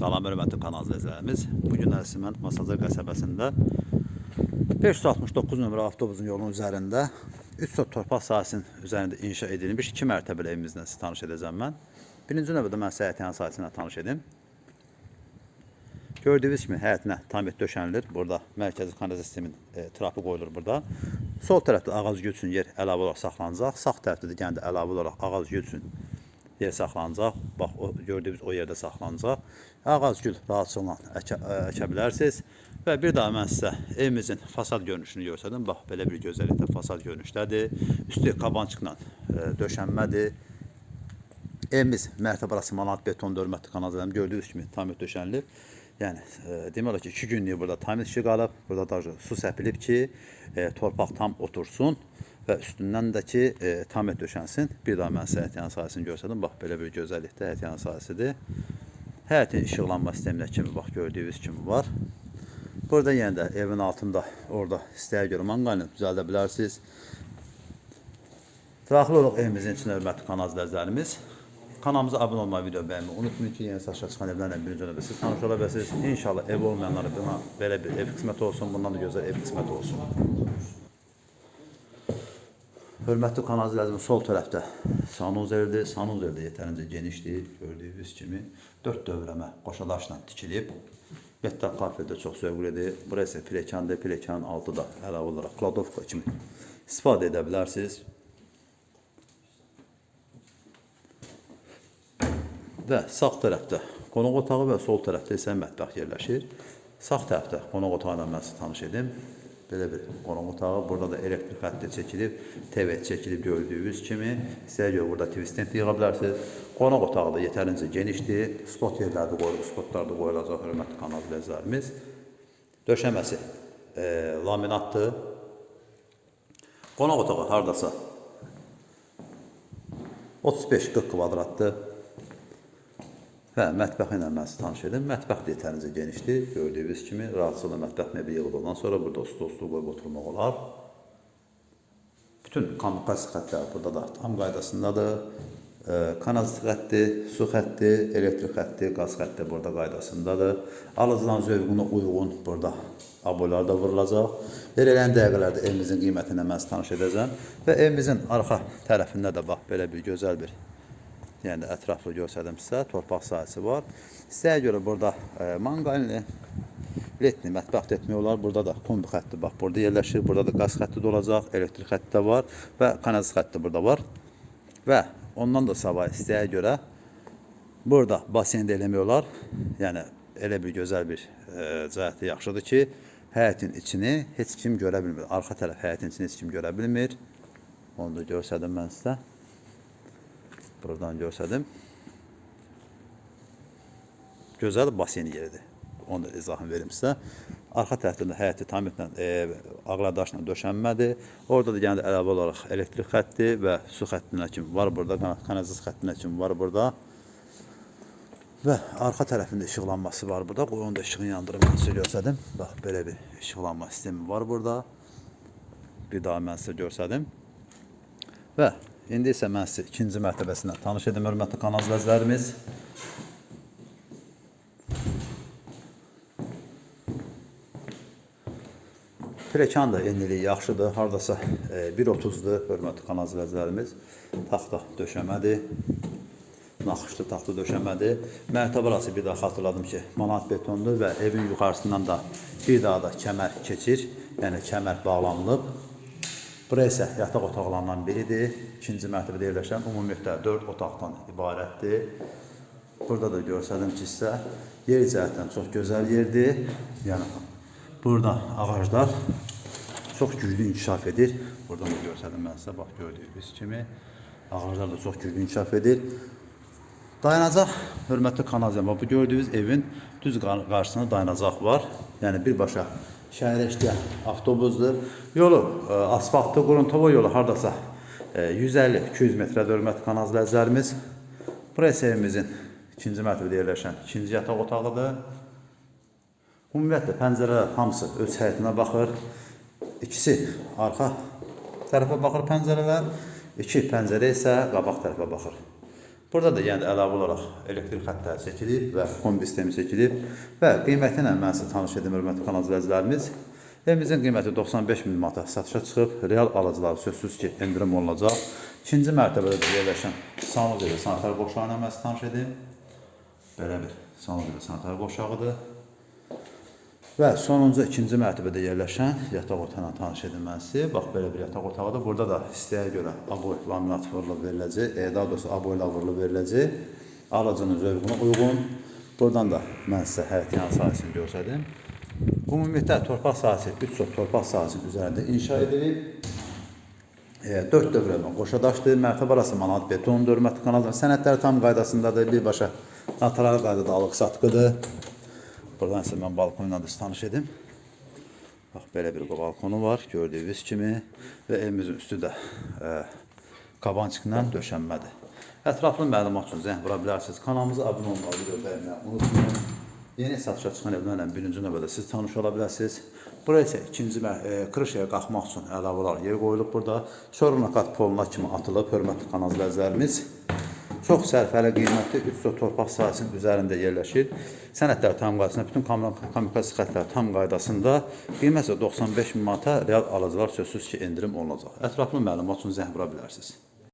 Salam hörmətli kanal izləyicilərimiz. Bu gün Ərsəmənd Masazır qəsəbəsində 569 nömrə avtobusun yolunun üzərində 3 sot torpaq sahəsinin üzərində inşa edilmiş 2 mərtəbəli evimizlə sizi tanış edəcəm mən. Birinci növbədə mən səhhətin sahəsindən tanış edim. Gördüyünüz kimi həyətinə tam et döşənilir. Burada mərkəzi kanalizasiya sistemin e, trapı qoyulur burada. Sol tərəfdə ağac gül üçün yer əlavə olaraq saxlanacaq. Sağ tərəfdə də yenə də əlavə olaraq ağac gül üçün yer saxlanacaq. Bax o gördüyünüz o yerdə saxlanacaq. Ağac gül rahatçılıqla əkə, əkə bilərsiniz. Və bir daha mən sizə evimizin fasad görünüşünü göstərdim. Bax belə bir gözəllikdə fasad görünüşdədir. Üstü qabançıqla ə, döşənmədir. Evimiz mərtəbə arası manat beton dörmətli kanalizasyon gördüyünüz kimi tam döşənilib. Yəni e, demək olar ki 2 günlük burada təmiz işi qalıb. Burada da su səpilib ki, e, torpaq tam otursun və üstündən də ki e, tam döşənsin. Bir daha mən sizə həyət yanı sahəsini göstərdim. Bax belə bir gözəllikdə həyət yanı sahəsidir. Həyətin işıqlanma sisteminə kimi bax gördüyünüz kimi var. Burada yenə də evin altında orada istəyə görə manqalini düzəldə bilərsiniz. Daxil olaq evimizin içində hörmətli kanal izləyicilərimiz. Kanalımıza abunə olmayı, video bəyənməyi unutmayın ki, yeni saçlar çıxan evlərlə birinci növbədə siz tanış ola bilirsiniz. İnşallah ev olmayanlara belə bir ev qismət olsun, bundan da gözəl ev qismət olsun. Hörmətli izləyicimiz sol tərəfdə sanuzerdir. Sanuzer də yetərincə genişdir. Gördüyünüz kimi 4 dövrəmə qoşadaşla tikilib. Metal kafede çox zövqlüdür. Burası isə pilekandır. Pilekanın altı da əlavə olaraq kladovka kimi istifadə edə bilərsiniz. Və sağ tərəfdə qonaq otağı və sol tərəfdə isə mətbəx yerləşir. Sağ tərəfdə qonaq otağı ilə mən tanış edim. Belə bir qonaq otağı. Burada da elektrik xətti çəkilib, TV çəkilib gördüyünüz kimi. İstəyə görə burada TV stand yığa bilərsiniz. Qonaq otağı da yetərincə genişdir. Spot yerləri qoyulub, spotlar da qoyulacaq hörmətli kanal izləyicilərimiz. Döşəməsi e, laminatdır. Qonaq otağı hardasa 35-40 kvadratdır. Və mətbəxi ilə mən sizi tanış edim. Mətbəx də yetərincə genişdir. Gördüyünüz kimi rahatçılıqla mətbəx mebeli yığıldıqdan sonra burada stol-stul qoyub oturmaq olar. Bütün kommunikasiya xəttləri burada da tam qaydasındadır. E, kanalizasiya xətti, su xətti, elektrik xətti, qaz xətti burada qaydasındadır. Alıcıların zövqünə uyğun burada abolar da vurulacaq. Verilən dəqiqələrdə evimizin qiyməti ilə mən sizi tanış edəcəm. Və evimizin arxa tərəfində də bax belə bir gözəl bir yəni ətraflı göstərdim sizə. Torpaq sahəsi var. Sizə görə burada e, manqalini, letni mətbəx də etmək olar. Burada da kombi xətti bax burada yerləşir. Burada da qaz xətti də olacaq, elektrik xətti də var və kanalizasiya xətti burada var. Və ondan da savayı istəyə görə burada basen də eləmək olar. Yəni elə bir gözəl bir e, cəhəti yaxşıdır ki, həyətin içini heç kim görə bilmir. Arxa tərəf həyətin içini heç kim görə bilmir. Onu da göstərdim mən sizə. Buradan görsədim. Gözəl basen yeridir. Onu da izahını verim sizə. Arxa tərəfdə də həyəti tamamilə e, ağladaşla döşənmədir. Orada da yəni əlavə olaraq elektrik xətti və su xəttinə kimi var burada, kan- kanalizasiya xəttinə kimi var burada. Və arxa tərəfində işıqlanması var burada. Qoy onu da işığını yandırıb mən sizə göstərdim. Bax belə bir işıqlanma sistemi var burada. Bir daha mən sizə göstərdim. Və indi isə mən sizi ikinci mərtəbəsindən tanış edim, hörmətli kanal izləyicilərimiz. Pilləkən də enliliyi yaxşıdır. Hardasa e, 1.30-dur, hörmətli kanal izləyicilərimiz. Taxta döşəmədir. Naxışlı taxta döşəmədir. Mərtəbə arası bir daha xatırladım ki, manat betondur və evin yuxarısından da bir daha da kəmər keçir. Yəni kəmər bağlanılıb. Bura isə yataq otaqlarından biridir. İkinci mərtəbədə yerləşən ümumiyyətlə 4 otaqdan ibarətdir. Burada da görsədim ki, sizə yer cəhətdən çox gözəl yerdir. Yəni burada ağaclar çox güclü inkişaf edir. Buradan da görsədim mən sizə, bax gördüyünüz kimi ağaclar da çox güclü inkişaf edir. Dayanacaq, hörmətli kanal bu gördüyünüz evin düz qar- qarşısında dayanacaq var. Yəni birbaşa şəhərə işləyən avtobusdur. Yolu e, asfaltlı Quruntova yolu hardasa e, 150-200 metrədə hörmətli kanal izləyicilərimiz. Burası evimizin ikinci mərtəbədə yerləşən ikinci yataq otağıdır. Ümumiyyətlə pəncərələr hamısı öz həyətinə baxır. İkisi arxa tərəfə baxır pəncərələr, iki pəncərə isə qabaq tərəfə baxır. Burada da yəni əlavə olaraq elektrik xəttləri çəkilib və kombi sistemi çəkilib və qiyməti ilə mən sizə tanış edim hörmətli kanal izləyicilərimiz. Evimizin qiyməti 95 min manata satışa çıxıb. Real alıcılar sözsüz ki, endirim olunacaq. İkinci mərtəbədə də yerləşən sanuzel və sanitar boşağı ilə mən tanış edim. Belə bir sanuzel və sanitar boşağıdır. Və sonuncu ikinci mərtəbədə yerləşən yataq otağı ilə tanış sizi. Bax belə bir yataq otağıdır. Burada da istəyə görə aboy laminat vurulub veriləcək. E, daha doğrusu aboyla vurulub veriləcək. Alıcının zövqünə uyğun. Buradan da mən sizə həyətyan sahəsini göstərdim. Ümumiyyətlə torpaq sahəsi 3 sot torpaq sahəsinin üzərində inşa edilib. E, 4 dövrəmə qoşa daşdır, mərtəbə arası manat beton, hörmətli kanallar sənədləri tam qaydasındadır, birbaşa notarial qaydada alıq-satqıdır. Buradan sizə mən balkonu ilə də tanış edim. Bax belə bir balkonu var, gördüyünüz kimi və evimizin üstü də e, qabançıqla döşənmədir. Ətraflı məlumat üçün zəng vura bilərsiniz. Kanalımıza abunə olmağı, unutmayın. Yeni satışa çıxan evlərlə birinci növbədə siz tanış ola bilərsiniz. Buraya isə ikinci e, krışaya qalxmaq üçün əlavə olaraq yer qoyulub burada. Şornakat poluna kimi atılıb, hörmətli kanal izləyicilərimiz. Çox sərfəli qiymətli 3 sot torpaq sahəsinin üzərində yerləşir. Sənədlər tam qaydasında, bütün kommunikasiya xəttləri tam qaydasında. Qiymət isə 95 min manata real alıcılar sözsüz ki, endirim olunacaq. Ətraflı məlumat üçün zəng vura bilərsiniz.